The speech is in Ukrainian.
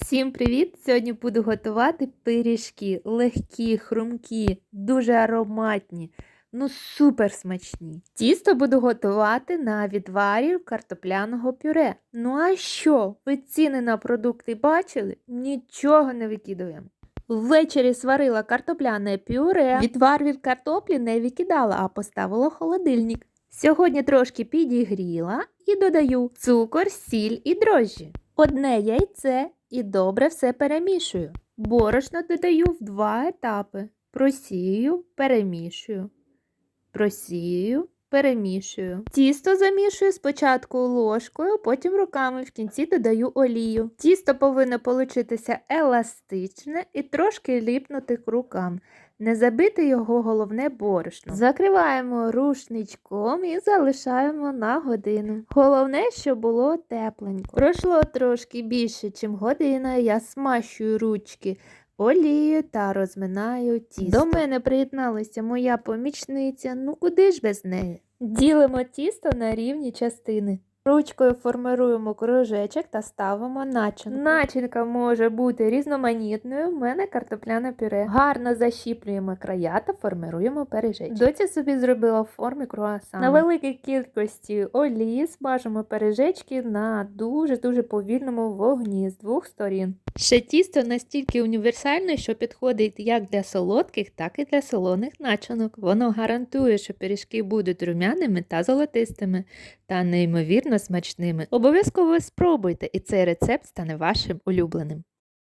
Всім привіт! Сьогодні буду готувати пиріжки. Легкі, хрумкі, дуже ароматні, ну супер смачні. Тісто буду готувати на відварі картопляного пюре. Ну а що? Ви ціни на продукти бачили? Нічого не викидуємо. Ввечері сварила картопляне пюре, відвар від картоплі не викидала, а поставила в холодильник. Сьогодні трошки підігріла і додаю цукор, сіль і дрожжі. Одне яйце і добре все перемішую. Борошно додаю в два етапи. Просію, перемішую. Просію, перемішую. Тісто замішую спочатку ложкою, потім руками, в кінці додаю олію. Тісто повинно получитися еластичне і трошки ліпнути к рукам. Не забити його головне борошно. Закриваємо рушничком і залишаємо на годину. Головне, щоб було тепленько. Пройшло трошки більше, ніж година. Я смащую ручки олією та розминаю тісто. До мене приєдналася моя помічниця. Ну куди ж без неї? Ділимо тісто на рівні частини. Ручкою формируємо кружечок та ставимо начинку. Начинка може бути різноманітною. У мене картопляне пюре. Гарно защіплюємо края та формируємо пиріжечок. Доця собі зробила в формі круасана. На великій кількості олії смажимо пиріжечки на дуже-дуже повільному вогні з двох сторін. Ще тісто настільки універсальне, що підходить як для солодких, так і для солоних начинок. Воно гарантує, що пиріжки будуть румяними та золотистими та неймовірно смачними. Обов'язково спробуйте, і цей рецепт стане вашим улюбленим.